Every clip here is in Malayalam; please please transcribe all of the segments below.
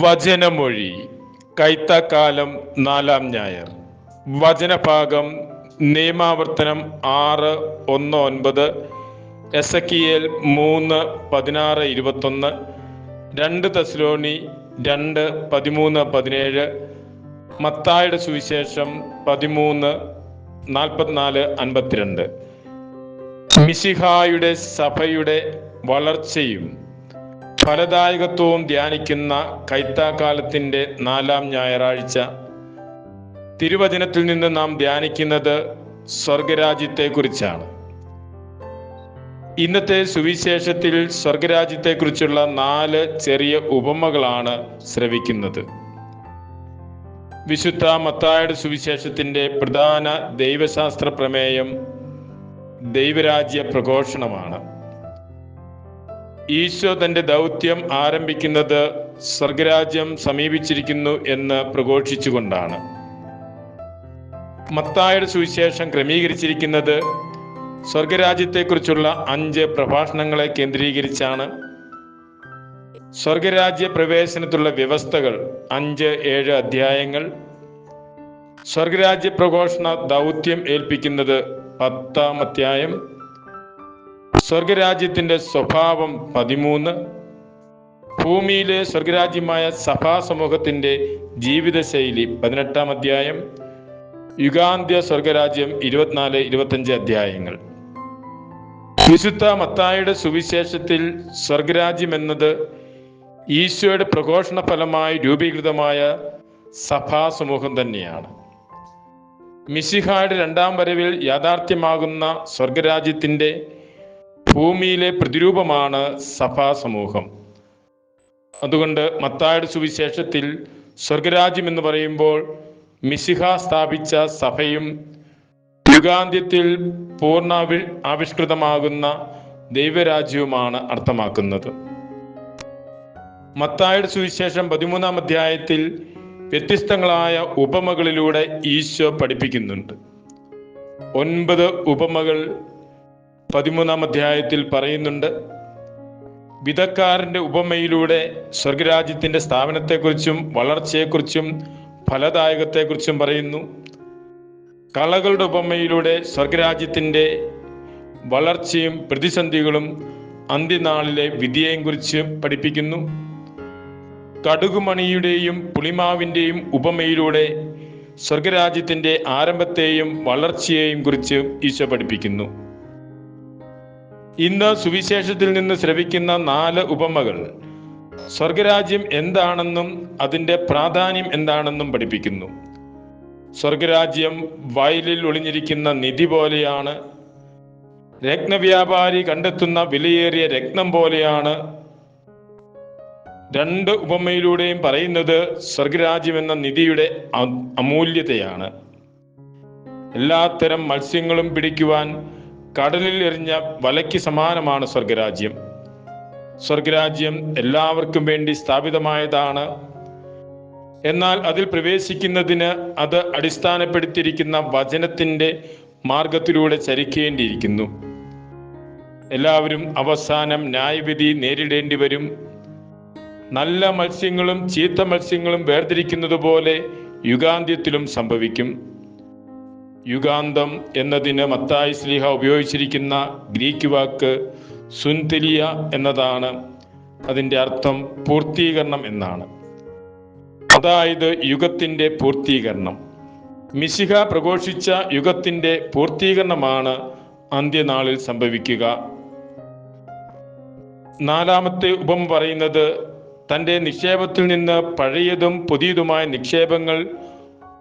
വചനമൊഴി. കൈത്തക്കാലം നാലാം ഞായർ വചനഭാഗം നിയമാവർത്തനം ആറ് ഒന്ന് ഒൻപത് എസ് മൂന്ന് പതിനാറ് ഇരുപത്തൊന്ന് രണ്ട് തസ്ലോണി രണ്ട് പതിമൂന്ന് പതിനേഴ് മത്തായുടെ സുവിശേഷം പതിമൂന്ന് നാൽപ്പത്തിനാല് അൻപത്തിരണ്ട്. മിശിഹായുടെ സഭയുടെ വളർച്ചയും ഫലദായകത്വവും ധ്യാനിക്കുന്ന കൈത്താക്കാലത്തിന്റെ നാലാം ഞായറാഴ്ച. തിരുവചനത്തിൽ നിന്ന് നാം ധ്യാനിക്കുന്നത് സ്വർഗരാജ്യത്തെക്കുറിച്ചാണ്. ഇന്നത്തെ സുവിശേഷത്തിൽ സ്വർഗരാജ്യത്തെക്കുറിച്ചുള്ള നാല് ചെറിയ ഉപമകളാണ് ശ്രവിക്കുന്നത്. വിശുദ്ധ മത്തായുടെ സുവിശേഷത്തിന്റെ പ്രധാന ദൈവശാസ്ത്ര പ്രമേയം ദൈവരാജ്യ പ്രഘോഷണമാണ് ഈശോ തന്റെ ദൗത്യം ആരംഭിക്കുന്നത് സ്വർഗരാജ്യം സമീപിച്ചിരിക്കുന്നു എന്ന് പ്രഘോഷിച്ചുകൊണ്ടാണ്. മത്തായുടെ സുവിശേഷം ക്രമീകരിച്ചിരിക്കുന്നത് സ്വർഗരാജ്യത്തെക്കുറിച്ചുള്ള അഞ്ച് പ്രഭാഷണങ്ങളെ കേന്ദ്രീകരിച്ചാണ്. സ്വർഗരാജ്യ പ്രവേശനത്തിലുള്ള വ്യവസ്ഥകൾ അഞ്ച് ഏഴ് അധ്യായങ്ങൾ. സ്വർഗരാജ്യ പ്രഘോഷണ ദൗത്യം ഏൽപ്പിക്കുന്നത് പത്താം അധ്യായം. സ്വർഗരാജ്യത്തിന്റെ സ്വഭാവം പതിമൂന്ന്. ഭൂമിയിലെ സ്വർഗരാജ്യമായ സഭാ സമൂഹത്തിന്റെ ജീവിതശൈലി പതിനെട്ടാം അധ്യായം. യുഗാന്ത്യ സ്വർഗരാജ്യം ഇരുപത്തിനാല് ഇരുപത്തഞ്ച് അധ്യായങ്ങൾ. വിശുദ്ധ മത്തായുടെ സുവിശേഷത്തിൽ സ്വർഗരാജ്യം എന്നത് ഈശോയുടെ പ്രഘോഷണ ഫലമായി രൂപീകൃതമായ സഭാ സമൂഹം തന്നെയാണ്. മിസിഹായുടെ രണ്ടാം വരവിൽ യാഥാർത്ഥ്യമാകുന്ന സ്വർഗരാജ്യത്തിന്റെ ഭൂമിയിലെ പ്രതിരൂപമാണ് സഭാ സമൂഹം അതുകൊണ്ട് മത്തായുടെ സുവിശേഷത്തിൽ സ്വർഗരാജ്യം എന്ന് പറയുമ്പോൾ മിശിഹ സ്ഥാപിച്ച സഭയും യുഗാന്ത്യത്തിൽ പൂർണ ആവിഷ്കൃതമാകുന്ന ദൈവരാജ്യവുമാണ് അർത്ഥമാക്കുന്നത്. മത്തായുടെ സുവിശേഷം പതിമൂന്നാം അധ്യായത്തിൽ വ്യത്യസ്തങ്ങളായ ഉപമകളിലൂടെ ഈശോ പഠിപ്പിക്കുന്നുണ്ട്. ഒൻപത് ഉപമകൾ പതിമൂന്നാം അധ്യായത്തിൽ പറയുന്നുണ്ട് വിധക്കാരന്റെ ഉപമയിലൂടെ സ്വർഗരാജ്യത്തിന്റെ സ്ഥാപനത്തെക്കുറിച്ചും വളർച്ചയെക്കുറിച്ചും ഫലദായകത്തെക്കുറിച്ചും പറയുന്നു. കളകളുടെ ഉപമയിലൂടെ സ്വർഗരാജ്യത്തിന്റെ വളർച്ചയും പ്രതിസന്ധികളും അന്ത്യനാളിലെ വിധിയെയും കുറിച്ച് പഠിപ്പിക്കുന്നു. കടുകുമണിയുടെയും പുളിമാവിന്റെയും ഉപമയിലൂടെ സ്വർഗരാജ്യത്തിന്റെ ആരംഭത്തെയും വളർച്ചയെയും കുറിച്ച് ഈശോ പഠിപ്പിക്കുന്നു. ഇന്ന് സുവിശേഷത്തിൽ നിന്ന് ശ്രവിക്കുന്ന നാല് ഉപമകൾ. സ്വർഗരാജ്യം എന്താണെന്നും അതിന്റെ പ്രാധാന്യം എന്താണെന്നും പഠിപ്പിക്കുന്നു. സ്വർഗരാജ്യം വയലിൽ ഒളിഞ്ഞിരിക്കുന്ന നിധി പോലെയാണ്. രത്നവ്യാപാരി കണ്ടെത്തുന്ന വിലയേറിയ രത്നം പോലെയാണ്. രണ്ട് ഉപമയിലൂടെയും പറയുന്നത് സ്വർഗരാജ്യം എന്ന നിധിയുടെ അമൂല്യതയാണ്. എല്ലാത്തരം മത്സ്യങ്ങളും പിടിക്കുവാൻ കടലിൽ എറിഞ്ഞ വലയ്ക്ക് സമാനമാണ് സ്വർഗരാജ്യം. സ്വർഗരാജ്യം എല്ലാവർക്കും വേണ്ടി സ്ഥാപിതമായതാണ്. എന്നാൽ അതിൽ പ്രവേശിക്കുന്നതിന് അത് അടിസ്ഥാനപ്പെടുത്തിയിരിക്കുന്ന വചനത്തിന്റെ മാർഗത്തിലൂടെ ചരിക്കേണ്ടിയിരിക്കുന്നു. എല്ലാവരും അവസാനം ന്യായവിധി നേരിടേണ്ടി വരും. നല്ല മത്സ്യങ്ങളും ചീത്ത മത്സ്യങ്ങളും വേർതിരിക്കുന്നത് പോലെ യുഗാന്ത്യത്തിലും സംഭവിക്കും. യുഗാന്തം എന്നതിന് മത്തായി സ്ലീഹ ഉപയോഗിച്ചിരിക്കുന്ന ഗ്രീക്ക് വാക്ക് സുൻതിലിയ എന്നതാണ്. അതിന്റെ അർത്ഥം പൂർത്തീകരണം എന്നാണ്. അതായത് യുഗത്തിന്റെ പൂർത്തീകരണം. മിശിഹ പ്രഘോഷിച്ച യുഗത്തിന്റെ പൂർത്തീകരണമാണ് അന്ത്യനാളിൽ സംഭവിക്കുക. നാലാമത്തെ ഉപമ പറയുന്നത് തന്റെ നിക്ഷേപത്തിൽ നിന്ന് പഴയതും പുതിയതുമായ നിക്ഷേപങ്ങൾ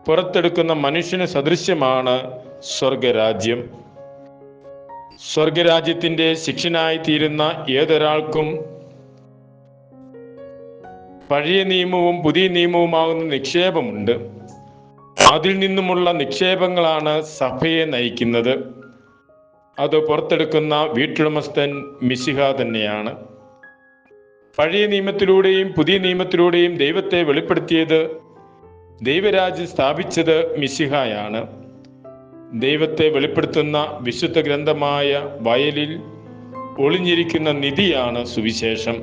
പുറത്തെടുക്കുന്ന മനുഷ്യന് സദൃശ്യമാണ് സ്വർഗരാജ്യം. സ്വർഗരാജ്യത്തിന്റെ ശിക്ഷനായി തീരുന്ന ഏതൊരാൾക്കും പഴയ നിയമവും പുതിയ നിയമവുമാകുന്ന നിക്ഷേപമുണ്ട്. അതിൽ നിന്നുമുള്ള നിക്ഷേപങ്ങളാണ് സഭയെ നയിക്കുന്നത്. അത് പുറത്തെടുക്കുന്ന വീട്ടുടമസ്ഥൻ മിശിഹ തന്നെയാണ്. പഴയ നിയമത്തിലൂടെയും പുതിയ നിയമത്തിലൂടെയും ദൈവത്തെ വെളിപ്പെടുത്തിയത് ദൈവരാജ്യം സ്ഥാപിച്ചത് മിശിഹായാണ്. ദൈവത്തെ വെളിപ്പെടുത്തുന്ന വിശുദ്ധ ഗ്രന്ഥമായ വയലിൽ ഒളിഞ്ഞിരിക്കുന്ന നിധിയാണ് സുവിശേഷം.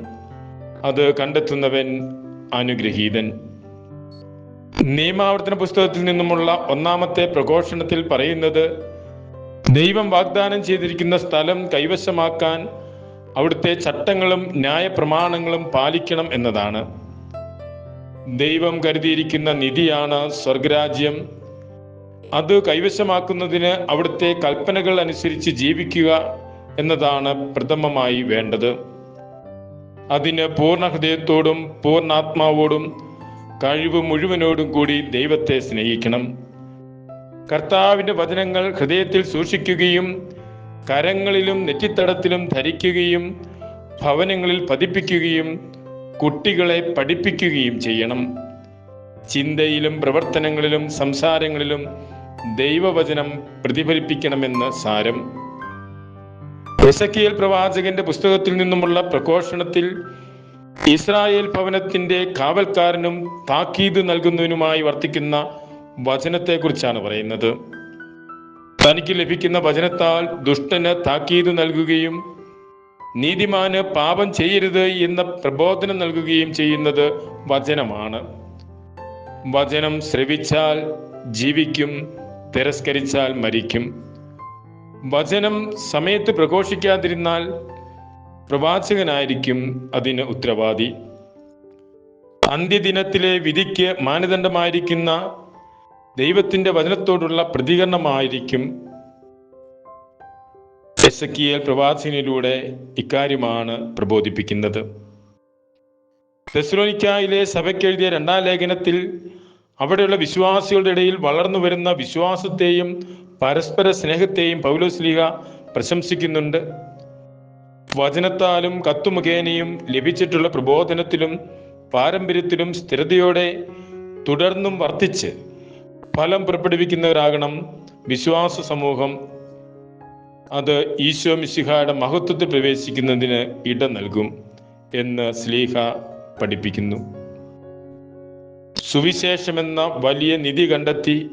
അത് കണ്ടെത്തുന്നവൻ അനുഗ്രഹീതൻ. നിയമാവർത്തന പുസ്തകത്തിൽ നിന്നുമുള്ള ഒന്നാമത്തെ പ്രഘോഷണത്തിൽ പറയുന്നത് ദൈവം വാഗ്ദാനം ചെയ്തിരിക്കുന്ന സ്ഥലം കൈവശമാക്കാൻ അവിടുത്തെ ചട്ടങ്ങളും ന്യായപ്രമാണങ്ങളും പാലിക്കണം എന്നതാണ്. ദൈവം കരുതിയിരിക്കുന്ന നിധിയാണ് സ്വർഗരാജ്യം. അത് കൈവശമാക്കുന്നതിന് അവിടുത്തെ കൽപ്പനകൾ അനുസരിച്ച് ജീവിക്കുക എന്നതാണ് പ്രഥമമായി വേണ്ടത്. അതിന് പൂർണ ഹൃദയത്തോടും പൂർണാത്മാവോടും കഴിവ് മുഴുവനോടും കൂടി ദൈവത്തെ സ്നേഹിക്കണം. കർത്താവിന്റെ വചനങ്ങൾ ഹൃദയത്തിൽ സൂക്ഷിക്കുകയും കരങ്ങളിലും നെറ്റിത്തടത്തിലും ധരിക്കുകയും ഭവനങ്ങളിൽ പതിപ്പിക്കുകയും കുട്ടികളെ പഠിപ്പിക്കുകയും ചെയ്യണം. ചിന്തയിലും പ്രവർത്തനങ്ങളിലും സംസാരങ്ങളിലും ദൈവവചനം പ്രതിഫലിപ്പിക്കണമെന്ന് സാരം. എസക്കിയൽ പ്രവാചകന്റെ പുസ്തകത്തിൽ നിന്നുമുള്ള പ്രഘോഷണത്തിൽ ഇസ്രായേൽ ഭവനത്തിന്റെ കാവൽക്കാരനും താക്കീത് നൽകുന്നതിനുമായി വർത്തിക്കുന്ന വചനത്തെക്കുറിച്ചാണ് പറയുന്നത്. തനിക്ക് ലഭിക്കുന്ന വചനത്താൽ ദുഷ്ടന് താക്കീത് നൽകുകയും നീതിമാന് പാപം ചെയ്യരുത് എന്ന പ്രബോധനം നൽകുകയും ചെയ്യുന്നത് വചനമാണ്. വചനം ശ്രവിച്ചാൽ ജീവിക്കും തിരസ്കരിച്ചാൽ മരിക്കും. വചനം സമയത്ത് പ്രഘോഷിക്കാതിരുന്നാൽ പ്രവാചകനായിരിക്കും അതിന് ഉത്തരവാദി. അന്ത്യദിനത്തിലെ വിധിക്ക് മാനദണ്ഡമായിരിക്കുന്ന ദൈവത്തിന്റെ വചനത്തോടുള്ള പ്രതികരണമായിരിക്കും എസക്കിയൽ പ്രവാചകനിലൂടെ ഇക്കാര്യമാണ് പ്രബോധിപ്പിക്കുന്നത്. തെസ്ലോനിക്കായിലെ സഭയ്ക്കെഴുതിയ രണ്ടാം ലേഖനത്തിൽ അവിടെയുള്ള വിശ്വാസികളുടെ ഇടയിൽ വളർന്നു വരുന്ന വിശ്വാസത്തെയും പരസ്പര സ്നേഹത്തെയും പൗലോസ്ലിഹ പ്രശംസിക്കുന്നുണ്ട്. വചനത്താലും കത്തുമുഖേനയും ലഭിച്ചിട്ടുള്ള പ്രബോധനത്തിലും പാരമ്പര്യത്തിലും സ്ഥിരതയോടെ തുടർന്നും വർദ്ധിച്ച് ഫലം പുറപ്പെടുവിക്കുന്നവരാകണം വിശ്വാസ സമൂഹം അത് ഈശോ മിശിഹായുടെ മഹത്വത്തിൽ പ്രവേശിക്കുന്നതിന് ഇട നൽകും എന്ന് സ്ലീഹ പഠിപ്പിക്കുന്നു. സുവിശേഷമെന്ന വലിയ നിധി കണ്ടെത്തി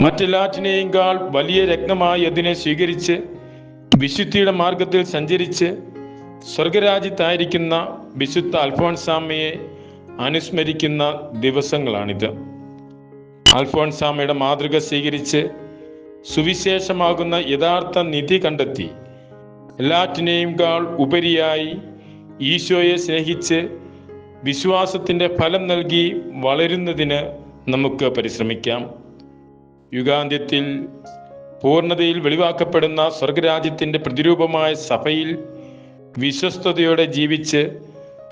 മറ്റെല്ലാറ്റിനെയുംകാൾ വലിയ രത്നമായി അതിനെ സ്വീകരിച്ച് വിശുദ്ധിയുടെ മാർഗത്തിൽ സഞ്ചരിച്ച് സ്വർഗരാജ്യത്തായിരിക്കുന്ന വിശുദ്ധ അൽഫോൺസാമയെ അനുസ്മരിക്കുന്ന ദിവസങ്ങളാണിത്. അൽഫോൺസാമയുടെ മാതൃക സ്വീകരിച്ച് സുവിശേഷമാകുന്ന യഥാർത്ഥ നിധി കണ്ടെത്തി. എല്ലാറ്റിനെയും കാൾ ഉപരിയായി ഈശോയെ സ്നേഹിച്ച് വിശ്വാസത്തിന്റെ ഫലം നൽകി വളരുന്നതിന് നമുക്ക് പരിശ്രമിക്കാം. യുഗാന്ത്യത്തിൽ പൂർണതയിൽ വെളിവാക്കപ്പെടുന്ന സ്വർഗരാജ്യത്തിന്റെ പ്രതിരൂപമായ സഭയിൽ വിശ്വസ്തയോടെ ജീവിച്ച്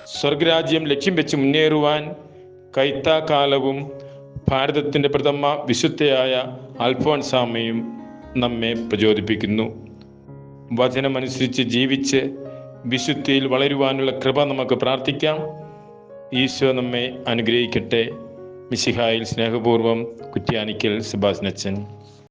സ്വർഗരാജ്യം ലക്ഷ്യം വെച്ച് മുന്നേറുവാൻ കൈത്താക്കാലവും ഭാരതത്തിന്റെ പ്രഥമ വിശുദ്ധയായ അൽഫോൻസാമയും നമ്മെ പ്രചോദിപ്പിക്കുന്നു. വചനമനുസരിച്ച് ജീവിച്ച് വിശുദ്ധിയിൽ വളരുവാനുള്ള കൃപ നമുക്ക് പ്രാർത്ഥിക്കാം. ഈശോ നമ്മെ അനുഗ്രഹിക്കട്ടെ. മിശിഹായിൽ സ്നേഹപൂർവം കുറ്റ്യാനിക്കൽ സെബാസ്നച്ചൻ